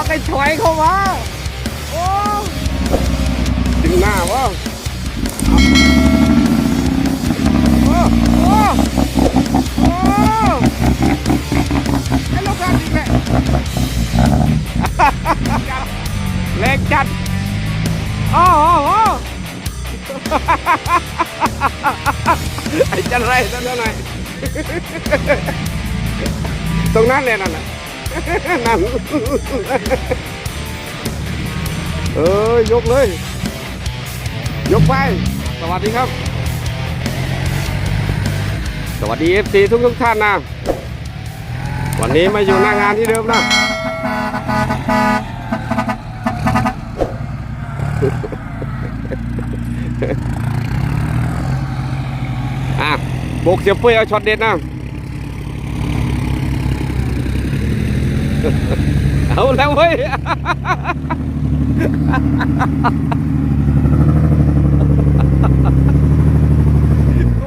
ปักไอ้ถอยเข้ามาโอ้ดึงหน้าวะโอ้โอ้โอ้ไอ้ลูกกันอีกแหละแรงจัดโอ้โหโอ้ไอ้จันไรนั่นหน่อยตรงนั้นเลยนั่นน่ะ นั่นเออยกเลย ยกไป สวัสดีครับ สวัสดีเอฟซีทุกทุกท่านนะวันนี้มาอยู่หน้างานที่เดิมนะอะโบกเสียเปื่อยเอาช็อตเด็ดนะ เอาแล้วเว้ย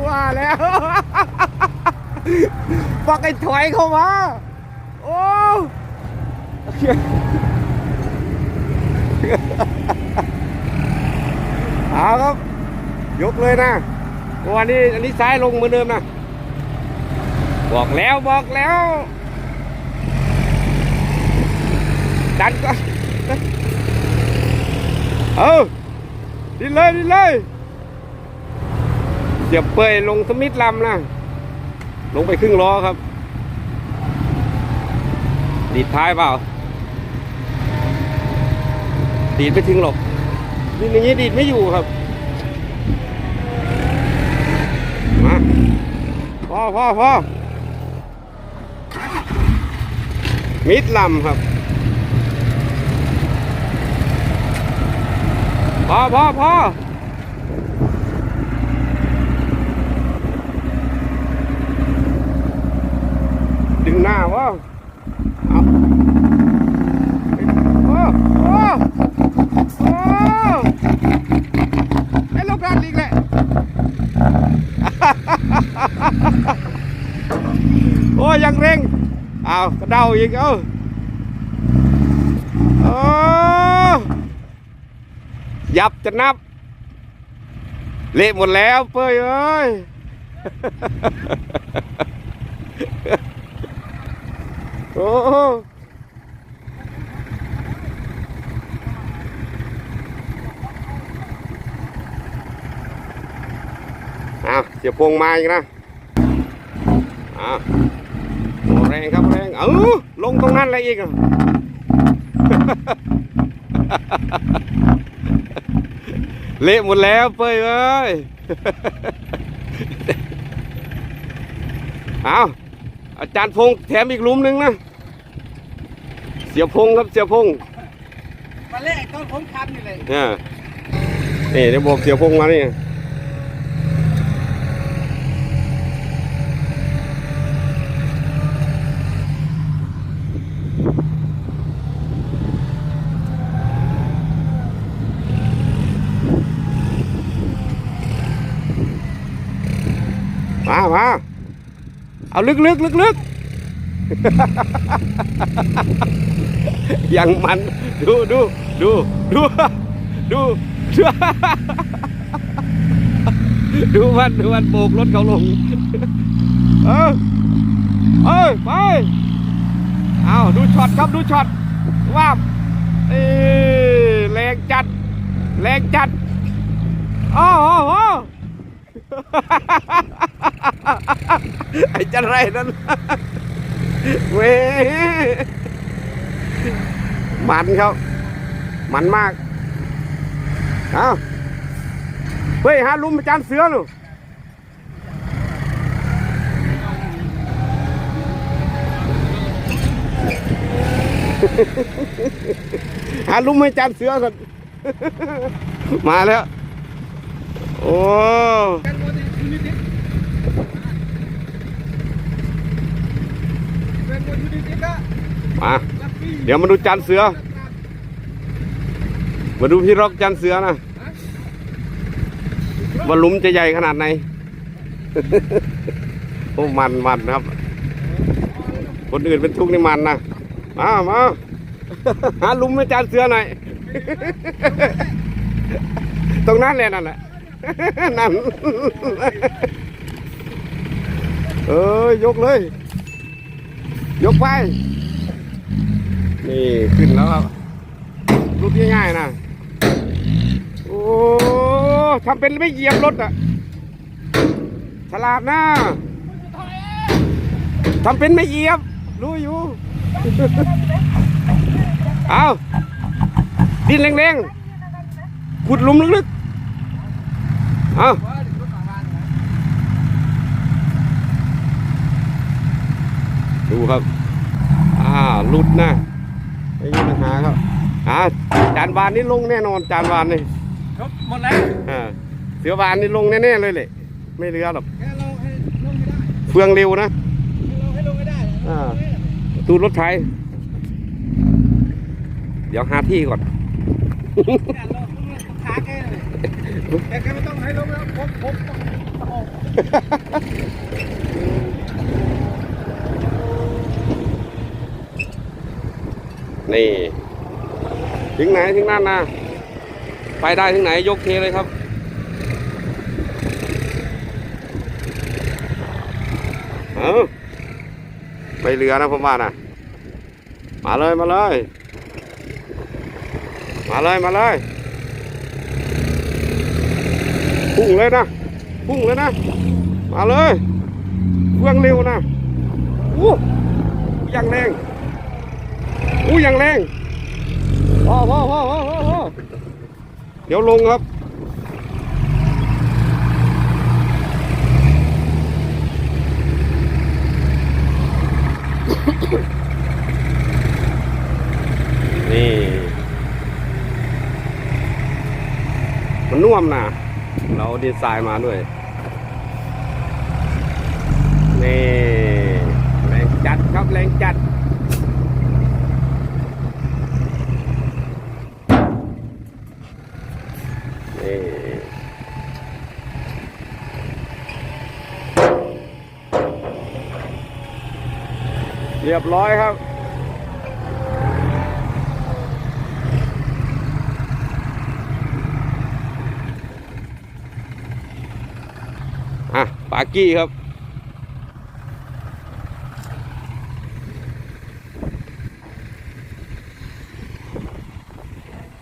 ว่าแล้วปักไอ้ถอยเข้ามา โอ้เอาครับ ยกเลยนะวันนี้อันนี้ซ้ายลงเหมือนเดิมนะ บอกแล้วบอกแล้ว ดันก็เออดินเลยดินเลยเสียบเปยลงสมิธลำนะลงไปครึ่งล้อครับ ดีดท้ายเปล่า ดีดไม่ถึงหรอกนี่อย่างนี้ดีดไม่อยู่ครับมาพ่อพ่อพ่อมิดลำครับ อพ่อพ่อดึงหน้าวะเอาโอ้โอ้โอ้ไอ้ลูกรันอีกแหละโอ้ยังเร่งเอากระเดาอีกเอาโอ้ ยับจะนับ เละหมดแล้วเป้ยเอ้ยโอ้เอาเสียพวงมาอีกนะอะโอ้แรงครับแรงเออลงตรงนั้นอะไรอีกอะ เละหมดแล้วเป้ยเอ้ยเอาอาจารย์พงษ์แถมอีกหลุมหนึ่งนะ เสียพงษ์ครับเสียพงษ์มาเล่ต้นผมคันนี่เลยเนี่ยนี่ได้บอกเสียพงษ์มานี่ มามาเอาลึกลึกลึกลึกยังมันดูดูดูดูดูดูดูมันดูมันโบกรถเขาลง เออเอ้ไปเอาดูช็อตครับดูช็อตว้าเอ้ยแรงจัด แรงจัดอ้โหโอ้โห ไอ้จันไรนั่นเว้ยมันครับ มันมากเอาเฮ้ยหาลุมอาจารย์เสือหนูหาลุมให้จารย์เสือสันมาแล้ว โอ้ กันวันนี้ยูนิติเป็นวันยูนิติก็ มาเดี๋ยวมาดูจานเสือ มาดูพี่ร็อกจานเสือนะว่าลุมจะใหญ่ขนาดไหนโอ้มันมันครับ คนอื่นเป็นทุกข์นี่มันนะมามาหาลุมอาจารย์เสือหน่อยตรงนั้นแหละนั่นแหละนั่นเอ้ยยกเลย ยกไป นี่ขึ้นแล้วครับรุดง่ายๆนะ โอ้ทำเป็นไม่เหยียบรถอะ ฉลาดนะทำเป็นไม่เหยียบ รู้อยู่ เอาดินแรงๆขุดลุมลึกๆ เอา ว่าถึงรถมาบ้านนะ ดูครับ อ่าหลุดนะไม่มีปัญหาครับอ่าจานวานนี่ลงแน่นอนจานวานนี่ครับหมดแล้วอ่าเสือวานนี่ลงแน่ๆเลยเลยไม่เหลือหรอกแค่เราให้ลงไม่ได้เฟืองเร็วนะเราให้ลงไม่ได้อ่าตูดรถไถเดี๋ยวหาที่ก่อนเนี่ยเราขาแกเลยแกแกไม่ต้องให้ลงแล้วผมผมต้องออก นี่ ถึงไหนถึงนั่นนะไปได้ถึงไหนยกเทเลยครับ เออไม่เหลือนะผมว่านะมาเลยมาเลย มาเลยมาเลยพุ่งเลยนะพุ่งเลยนะ มาเลยเครื่องเร็วนะอู้ยังแรง อู้ยังแรงพ่อพ่อพ่อพ่อพ่อเดี๋ยวลงครับ นี่ มันน่วมนะเราดีไซน์มาด้วย นี่ แรงจัดครับแรงจัด นี่ เรียบร้อยครับ อะปากี้ครับ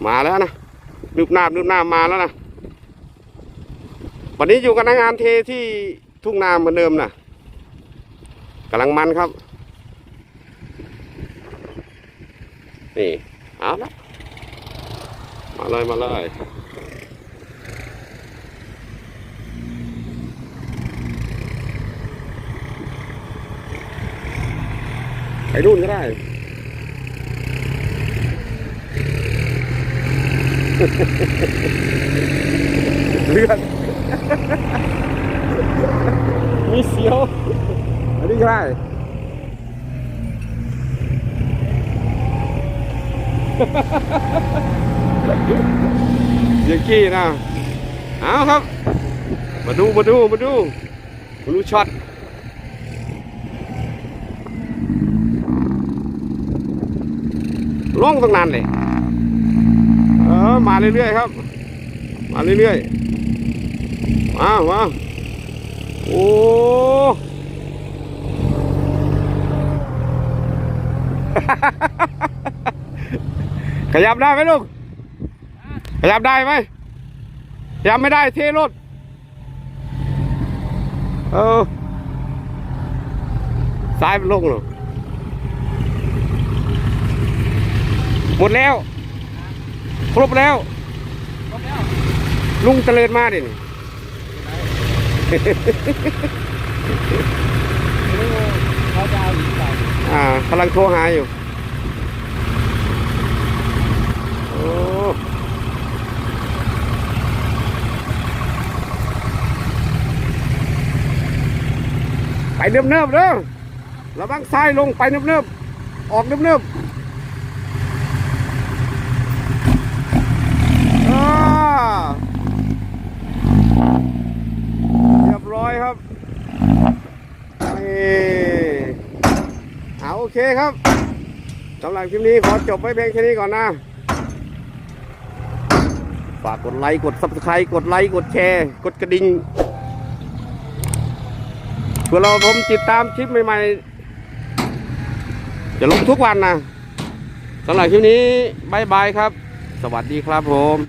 มาแล้วนะนึบหน้าบนึบหน้าบมาแล้วนะวันนี้อยู่กับนักงานเทที่ทุ่งนาเหมือนเดิมนะกำลังมันครับ นี่เอาละมาเลยมาเลยไปนู่นก็ได้เลือดมีเสียวอันนี้ก็ได้ เสี ยงกี้นะเอาครับ มาดูมาดูมาดูมาดูช็อตล่องตั้งนานเลยเออมาเรื่อยๆครับ มาเรื่อยๆมามาโอ้ ขยับได้ไหมลูก ขยับได้ไหมขยับไม่ได้เทรถเออซ้ายมันลงเหรอหมดแล้วครบแล้ว ครบแล้ว ลุงเจริญมาดินี่เขาจะเอาอีกใส่อ่ากำลังโทรหาอยู่ โอ้ ไปเนิบเนิบเด้อระวังซ้ายลงไปเนิบเนิบๆออกเนิบเนิบๆเรียบร้อยครับนี่เอาโอเคครับสำหรับคลิปนี้ขอจบไว้เพียงแค่นี้ก่อนนะ ฝากกดไลค์กด subscribe กดไลค์กดแชร์ กดกระดิ่งเพื่อเราผมติดตามคลิปใหม่ๆจะลงทุกวันนะสำหรับคลิปนี้บายบายครับ สวัสดีครับผม